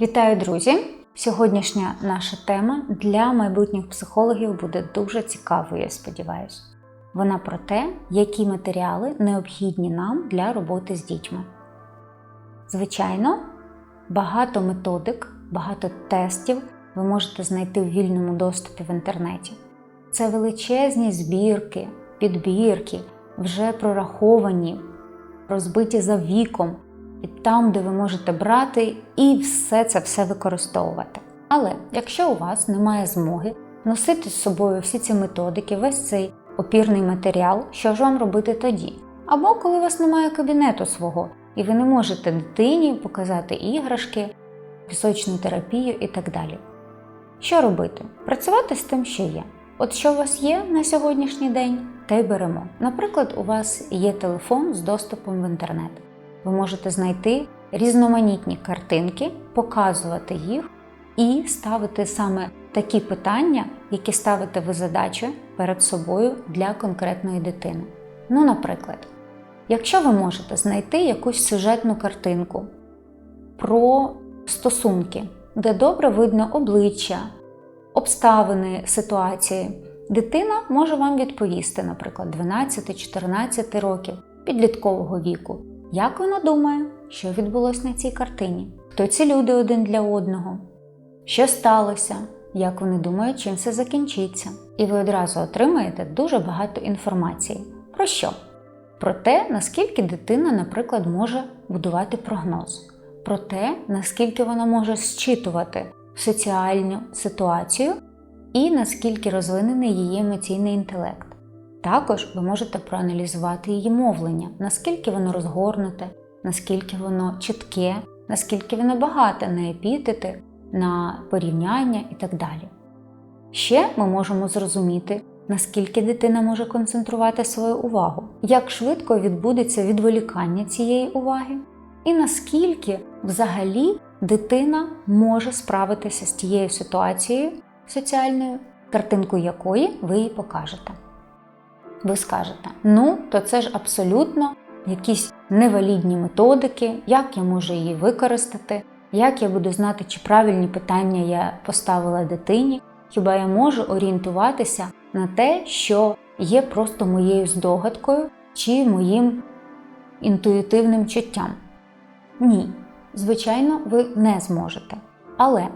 Вітаю, друзі! Сьогоднішня наша тема для майбутніх психологів буде дуже цікавою, я сподіваюся. Вона про те, які матеріали необхідні нам для роботи з дітьми. Звичайно, багато методик, багато тестів ви можете знайти в вільному доступі в інтернеті. Це величезні збірки, підбірки, вже прораховані, розбиті за віком, і там, де ви можете брати і все це все використовувати. Але якщо у вас немає змоги носити з собою всі ці методики, весь цей опірний матеріал, що ж вам робити тоді? Або коли у вас немає кабінету свого, і ви не можете дитині показати іграшки, пісочну терапію і так далі. Що робити? Працювати з тим, що є. От що у вас є на сьогоднішній день, те й беремо. Наприклад, у вас є телефон з доступом в інтернет. Ви можете знайти різноманітні картинки, показувати їх і ставити саме такі питання, які ставите ви задачі перед собою для конкретної дитини. Ну, наприклад, якщо ви можете знайти якусь сюжетну картинку про стосунки, де добре видно обличчя, обставини ситуації, дитина може вам відповісти, наприклад, 12-14 років підліткового віку. Як вона думає, що відбулося на цій картині? Хто ці люди один для одного? Що сталося? Як вони думають, чим це закінчиться? І ви одразу отримаєте дуже багато інформації. Про що? Про те, наскільки дитина, наприклад, може будувати прогноз, про те, наскільки вона може зчитувати соціальну ситуацію і наскільки розвинений її емоційний інтелект. Також ви можете проаналізувати її мовлення, наскільки воно розгорнуте, наскільки воно чітке, наскільки воно багате на епітети, на порівняння і так далі. Ще ми можемо зрозуміти, наскільки дитина може концентрувати свою увагу, як швидко відбудеться відволікання цієї уваги, і наскільки взагалі дитина може справитися з тією ситуацією соціальною, картинку якої ви їй покажете. Ви скажете, ну, то це ж абсолютно якісь невалідні методики, як я можу її використати, як я буду знати, чи правильні питання я поставила дитині, хіба я можу орієнтуватися на те, що є просто моєю здогадкою чи моїм інтуїтивним чуттям? Ні, звичайно, ви не зможете. Але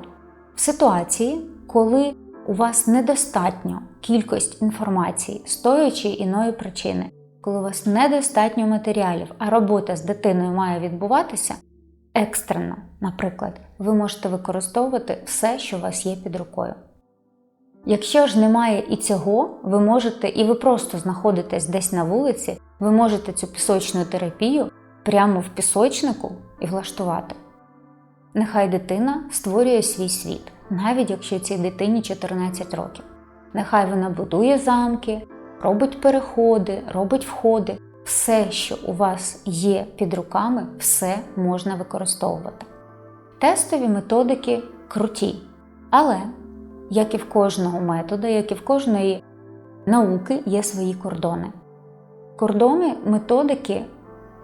в ситуації, коли у вас недостатньо кількість інформації з тої чи іної причини, коли у вас недостатньо матеріалів, а робота з дитиною має відбуватися екстрено, наприклад, ви можете використовувати все, що у вас є під рукою. Якщо ж немає і цього, ви можете, і ви просто знаходитесь десь на вулиці, ви можете цю пісочну терапію прямо в пісочнику і влаштувати. Нехай дитина створює свій світ навіть якщо цій дитині 14 років. Нехай вона будує замки, робить переходи, робить входи. Все, що у вас є під руками, все можна використовувати. Тестові методики круті, але, як і в кожного методу, як і в кожної науки, є свої кордони. Кордони методики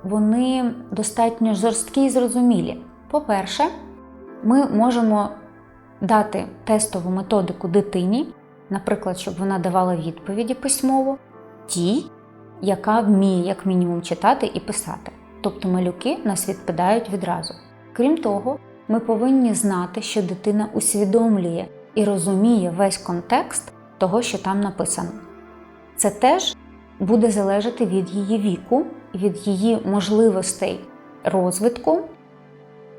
вони достатньо жорсткі і зрозумілі. По-перше, ми можемо дати тестову методику дитині, наприклад, щоб вона давала відповіді письмово, тій, яка вміє як мінімум читати і писати. Тобто малюки нас відпадають відразу. Крім того, ми повинні знати, що дитина усвідомлює і розуміє весь контекст того, що там написано. Це теж буде залежати від її віку, від її можливостей розвитку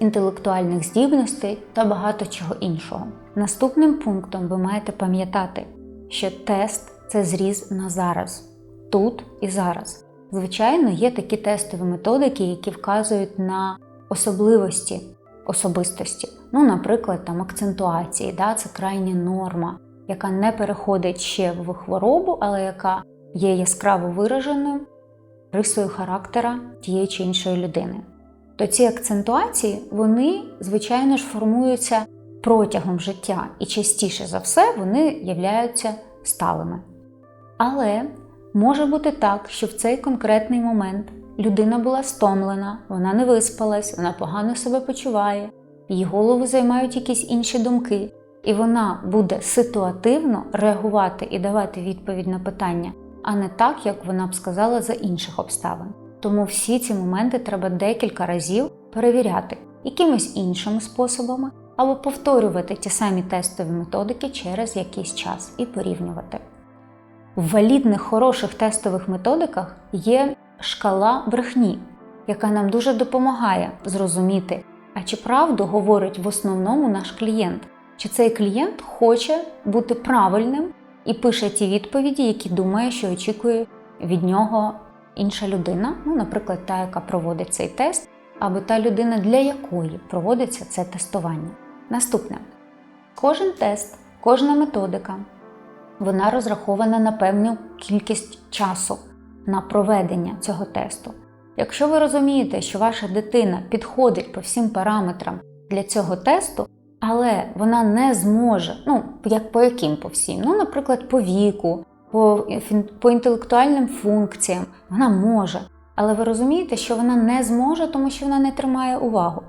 інтелектуальних здібностей та багато чого іншого. Наступним пунктом ви маєте пам'ятати, що тест це зріз на зараз, тут і зараз. Звичайно, є такі тестові методики, які вказують на особливості особистості. Ну, наприклад, там акцентуації, да, це крайня норма, яка не переходить ще в хворобу, але яка є яскраво вираженою рисою характера тієї чи іншої людини то ці акцентуації, вони, звичайно ж, формуються протягом життя і частіше за все вони являються сталими. Але може бути так, що в цей конкретний момент людина була стомлена, вона не виспалась, вона погано себе почуває, її голову займають якісь інші думки, і вона буде ситуативно реагувати і давати відповідь на питання, а не так, як вона б сказала за інших обставин. Тому всі ці моменти треба декілька разів перевіряти якимись іншими способами або повторювати ті самі тестові методики через якийсь час і порівнювати. В валідних хороших тестових методиках є шкала брехні, яка нам дуже допомагає зрозуміти, а чи правду говорить в основному наш клієнт, чи цей клієнт хоче бути правильним і пише ті відповіді, які думає, що очікує від нього інша людина, ну, наприклад, та, яка проводить цей тест, або та людина, для якої проводиться це тестування. Наступне: кожен тест, кожна методика, вона розрахована на певну кількість часу на проведення цього тесту. Якщо ви розумієте, що ваша дитина підходить по всім параметрам для цього тесту, але вона не зможе, ну, як по яким по всім, ну, наприклад, по віку, по, по інтелектуальним функціям, вона може. Але ви розумієте, що вона не зможе, тому що вона не тримає увагу.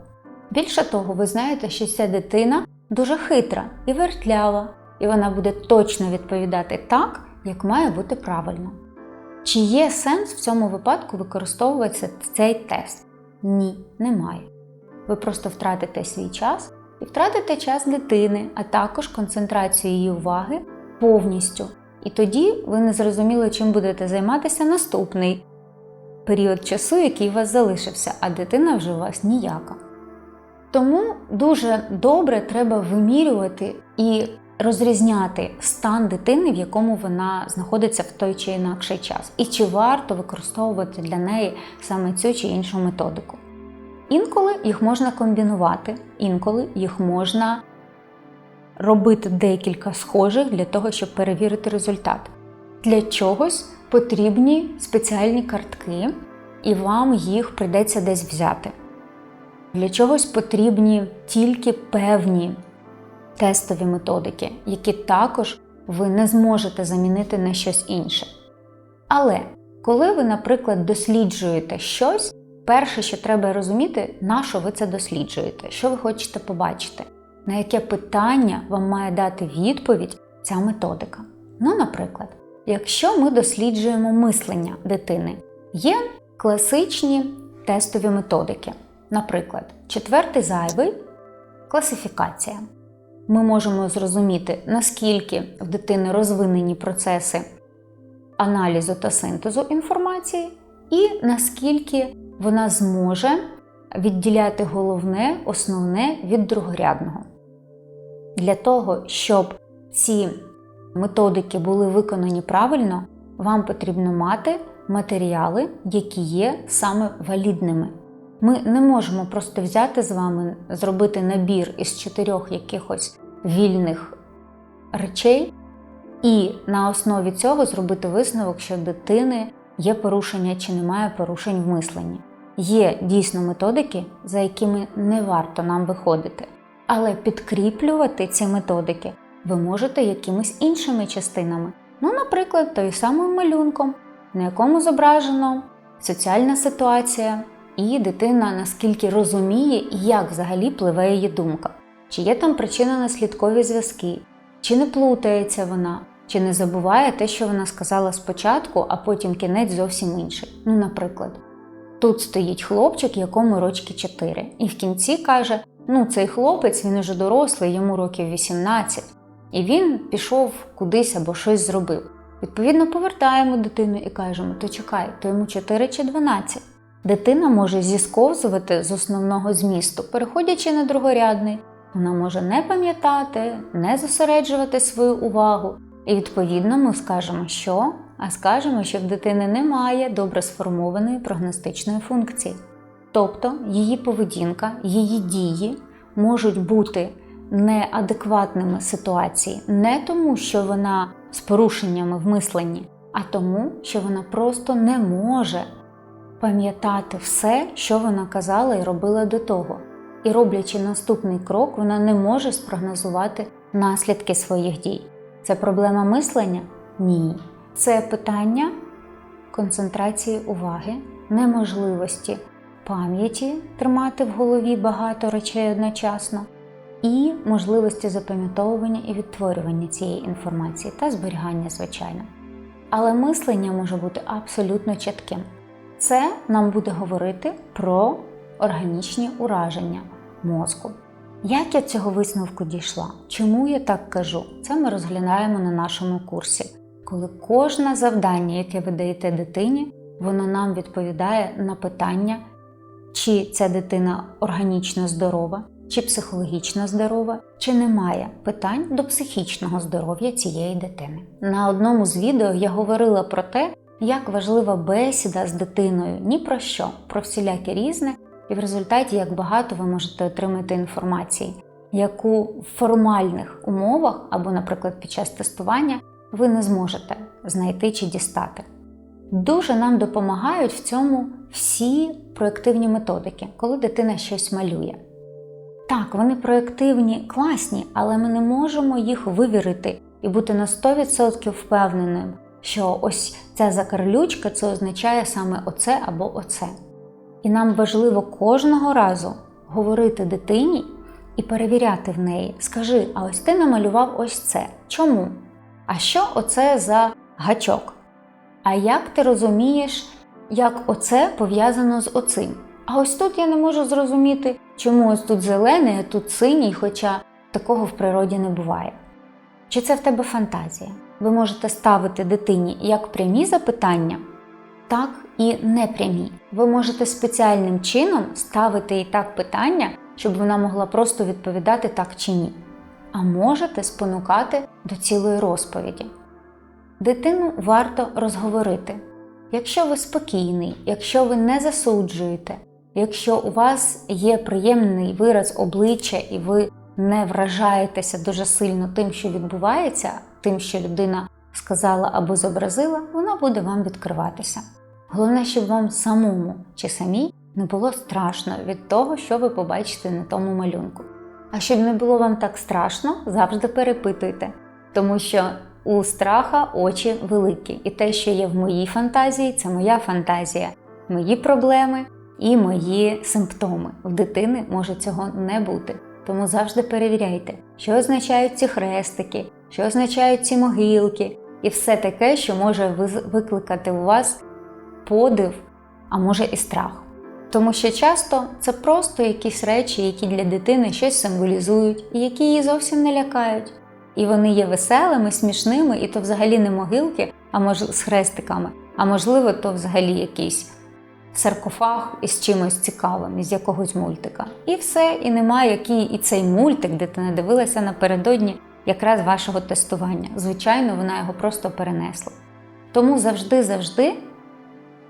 Більше того, ви знаєте, що ця дитина дуже хитра і вертлява, і вона буде точно відповідати так, як має бути правильно. Чи є сенс в цьому випадку використовувати цей тест? Ні, немає. Ви просто втратите свій час і втратите час дитини, а також концентрацію її уваги повністю. І тоді ви не зрозуміли, чим будете займатися наступний період часу, який у вас залишився, а дитина вже у вас ніяка. Тому дуже добре треба вимірювати і розрізняти стан дитини, в якому вона знаходиться в той чи інакший час, і чи варто використовувати для неї саме цю чи іншу методику. Інколи їх можна комбінувати, інколи їх можна робити декілька схожих для того, щоб перевірити результат. Для чогось потрібні спеціальні картки, і вам їх прийдеться десь взяти. Для чогось потрібні тільки певні тестові методики, які також ви не зможете замінити на щось інше. Але коли ви, наприклад, досліджуєте щось, перше, що треба розуміти, на що ви це досліджуєте, що ви хочете побачити, на яке питання вам має дати відповідь ця методика. Ну, наприклад, якщо ми досліджуємо мислення дитини, є класичні тестові методики. Наприклад, четвертий зайвий класифікація. Ми можемо зрозуміти, наскільки в дитини розвинені процеси аналізу та синтезу інформації, і наскільки вона зможе відділяти головне, основне від другорядного. Для того, щоб ці методики були виконані правильно, вам потрібно мати матеріали, які є саме валідними. Ми не можемо просто взяти з вами, зробити набір із чотирьох якихось вільних речей, і на основі цього зробити висновок, що дитини є порушення чи немає порушень в мисленні. Є дійсно методики, за якими не варто нам виходити, але підкріплювати ці методики ви можете якимись іншими частинами. Ну, наприклад, той самим малюнком, на якому зображено соціальна ситуація, і дитина наскільки розуміє, як взагалі пливе її думка, чи є там причинно-наслідкові зв'язки, чи не плутається вона, чи не забуває те, що вона сказала спочатку, а потім кінець зовсім інший. Ну, наприклад, тут стоїть хлопчик, якому рочки 4, і в кінці каже: Ну, цей хлопець, він уже дорослий, йому років 18, і він пішов кудись або щось зробив. Відповідно, повертаємо дитину і кажемо: то чекай, то йому 4 чи 12. Дитина може зісковзувати з основного змісту, переходячи на другорядний. Вона може не пам'ятати, не зосереджувати свою увагу. І відповідно ми скажемо, що? А скажемо, що в дитини немає добре сформованої прогностичної функції. Тобто її поведінка, її дії можуть бути неадекватними ситуації не тому, що вона з порушеннями в мисленні, а тому, що вона просто не може пам'ятати все, що вона казала і робила до того. І роблячи наступний крок, вона не може спрогнозувати наслідки своїх дій. Це проблема мислення? Ні. Це питання концентрації уваги, неможливості пам'яті тримати в голові багато речей одночасно, і можливості запам'ятовування і відтворювання цієї інформації та зберігання, звичайно. Але мислення може бути абсолютно чітким. Це нам буде говорити про органічні ураження мозку. Як я цього висновку дійшла? Чому я так кажу? Це ми розглядаємо на нашому курсі, коли кожне завдання, яке ви даєте дитині, воно нам відповідає на питання, чи ця дитина органічно здорова, чи психологічно здорова, чи немає питань до психічного здоров'я цієї дитини. На одному з відео я говорила про те, як важлива бесіда з дитиною ні про що, про всіляке різне, і в результаті як багато ви можете отримати інформації, яку в формальних умовах або, наприклад, під час тестування ви не зможете знайти чи дістати. Дуже нам допомагають в цьому всі проєктивні методики, коли дитина щось малює. Так, вони проєктивні, класні, але ми не можемо їх вивірити і бути на 100% впевненим, що ось ця закарлючка це означає саме оце або оце. І нам важливо кожного разу говорити дитині і перевіряти в неї. Скажи, а ось ти намалював ось це. Чому? А що оце за гачок? А як ти розумієш, як оце пов'язано з оцим? А ось тут я не можу зрозуміти, чому ось тут зелений, а тут синій, хоча такого в природі не буває. Чи це в тебе фантазія? Ви можете ставити дитині як прямі запитання, так і непрямі. Ви можете спеціальним чином ставити їй так питання, щоб вона могла просто відповідати так чи ні. А можете спонукати до цілої розповіді. Дитину варто розговорити. Якщо ви спокійний, якщо ви не засуджуєте, якщо у вас є приємний вираз обличчя і ви не вражаєтеся дуже сильно тим, що відбувається, тим, що людина сказала або зобразила, вона буде вам відкриватися. Головне, щоб вам самому чи самій не було страшно від того, що ви побачите на тому малюнку. А щоб не було вам так страшно, завжди перепитуйте, тому що у страха очі великі, і те, що є в моїй фантазії, це моя фантазія, мої проблеми і мої симптоми. В дитини може цього не бути. Тому завжди перевіряйте, що означають ці хрестики, що означають ці могилки, і все таке, що може викликати у вас подив, а може і страх. Тому що часто це просто якісь речі, які для дитини щось символізують і які її зовсім не лякають. І вони є веселими, смішними, і то взагалі не могилки, а мож... з хрестиками, а можливо, то взагалі якийсь саркофаг із чимось цікавим, із якогось мультика. І все, і немає який і цей мультик, де ти не дивилася напередодні якраз вашого тестування. Звичайно, вона його просто перенесла. Тому завжди-завжди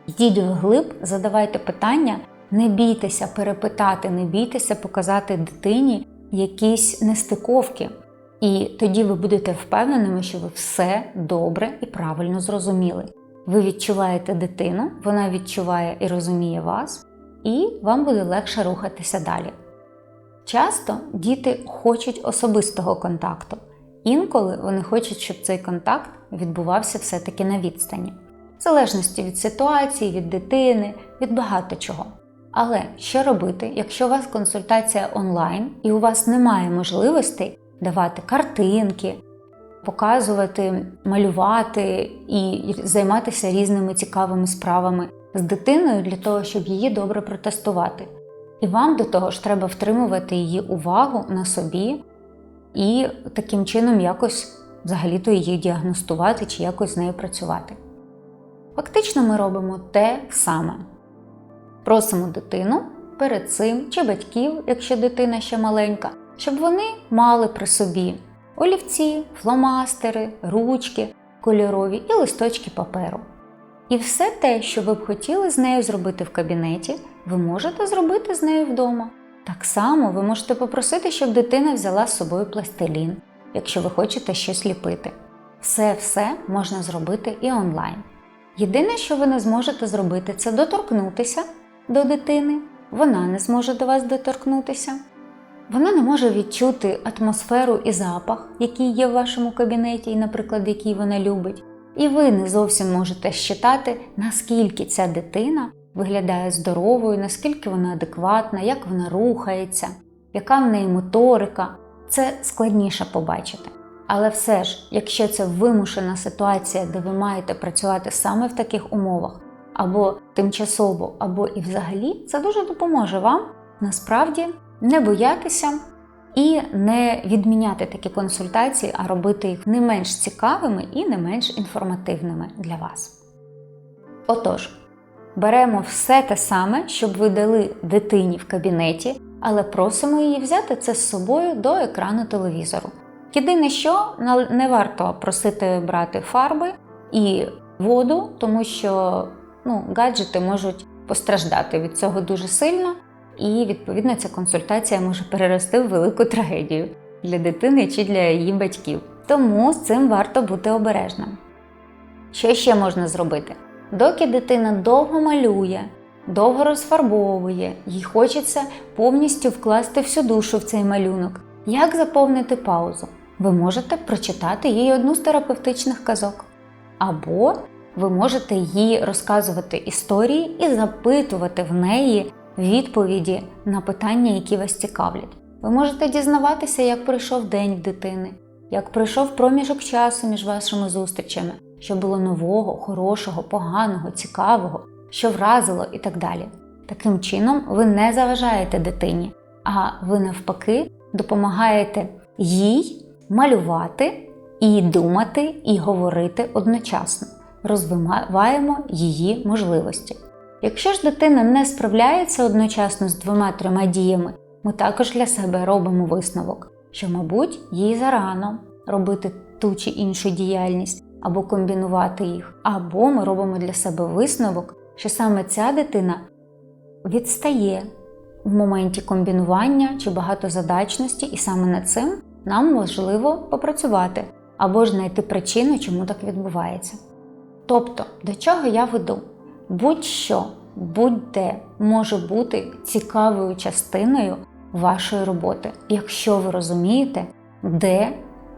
йдіть вглиб, задавайте питання, не бійтеся перепитати, не бійтеся показати дитині якісь нестиковки. І тоді ви будете впевненими, що ви все добре і правильно зрозуміли. Ви відчуваєте дитину, вона відчуває і розуміє вас, і вам буде легше рухатися далі. Часто діти хочуть особистого контакту, інколи вони хочуть, щоб цей контакт відбувався все-таки на відстані, в залежності від ситуації, від дитини, від багато чого. Але що робити, якщо у вас консультація онлайн і у вас немає можливостей давати картинки, показувати, малювати і займатися різними цікавими справами з дитиною для того, щоб її добре протестувати. І вам до того ж треба втримувати її увагу на собі і таким чином якось взагалі-то її діагностувати чи якось з нею працювати. Фактично, ми робимо те саме. Просимо дитину перед цим чи батьків, якщо дитина ще маленька, щоб вони мали при собі олівці, фломастери, ручки кольорові і листочки паперу. І все те, що ви б хотіли з нею зробити в кабінеті, ви можете зробити з нею вдома. Так само ви можете попросити, щоб дитина взяла з собою пластилін, якщо ви хочете щось ліпити. Все-все можна зробити і онлайн. Єдине, що ви не зможете зробити, це доторкнутися до дитини, вона не зможе до вас доторкнутися. Вона не може відчути атмосферу і запах, який є в вашому кабінеті, і, наприклад, який вона любить. І ви не зовсім можете считати, наскільки ця дитина виглядає здоровою, наскільки вона адекватна, як вона рухається, яка в неї моторика. Це складніше побачити. Але все ж, якщо це вимушена ситуація, де ви маєте працювати саме в таких умовах, або тимчасово, або і взагалі, це дуже допоможе вам насправді не боятися і не відміняти такі консультації, а робити їх не менш цікавими і не менш інформативними для вас. Отож, беремо все те саме, щоб ви дали дитині в кабінеті, але просимо її взяти це з собою до екрану телевізору. Єдине, що не варто просити брати фарби і воду, тому що ну, гаджети можуть постраждати від цього дуже сильно, і відповідно ця консультація може перерости в велику трагедію для дитини чи для її батьків. Тому з цим варто бути обережним. Що ще можна зробити? Доки дитина довго малює, довго розфарбовує, їй хочеться повністю вкласти всю душу в цей малюнок. Як заповнити паузу? Ви можете прочитати їй одну з терапевтичних казок. Або ви можете їй розказувати історії і запитувати в неї відповіді на питання, які вас цікавлять. Ви можете дізнаватися, як пройшов день в дитини, як пройшов проміжок часу між вашими зустрічами, що було нового, хорошого, поганого, цікавого, що вразило і так далі. Таким чином, ви не заважаєте дитині, а ви навпаки допомагаєте їй малювати і думати, і говорити одночасно. Розвиваємо її можливості. Якщо ж дитина не справляється одночасно з двома-трьома діями, ми також для себе робимо висновок, що, мабуть, їй зарано робити ту чи іншу діяльність або комбінувати їх, або ми робимо для себе висновок, що саме ця дитина відстає в моменті комбінування чи багатозадачності, і саме над цим нам важливо попрацювати або ж знайти причину, чому так відбувається. Тобто, до чого я веду? Будь-що, будь-де може бути цікавою частиною вашої роботи, якщо ви розумієте, де,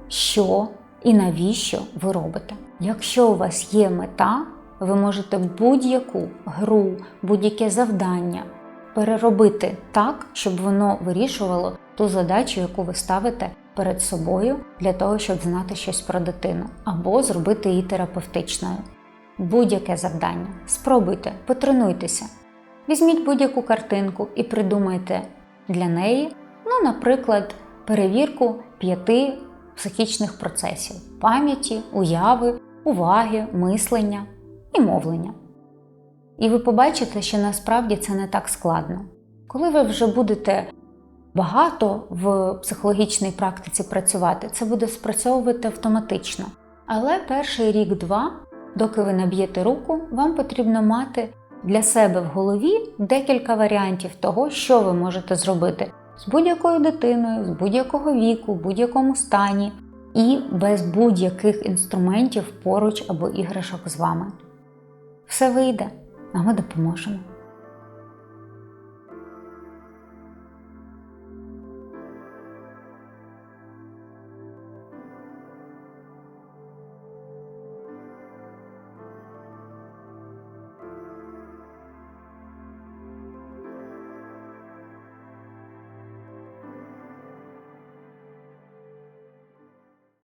що і навіщо ви робите. Якщо у вас є мета, ви можете будь-яку гру, будь-яке завдання переробити так, щоб воно вирішувало ту задачу, яку ви ставите перед собою для того, щоб знати щось про дитину, або зробити її терапевтичною. Будь-яке завдання. Спробуйте, потренуйтеся. Візьміть будь-яку картинку і придумайте для неї, ну, наприклад, перевірку п'яти психічних процесів: пам'яті, уяви, уваги, мислення і мовлення. І ви побачите, що насправді це не так складно. Коли ви вже будете багато в психологічній практиці працювати, це буде спрацьовувати автоматично. Але перший рік-два, доки ви наб'єте руку, вам потрібно мати для себе в голові декілька варіантів того, що ви можете зробити з будь-якою дитиною, з будь-якого віку, в будь-якому стані і без будь-яких інструментів поруч або іграшок з вами. Все вийде, а ми допоможемо.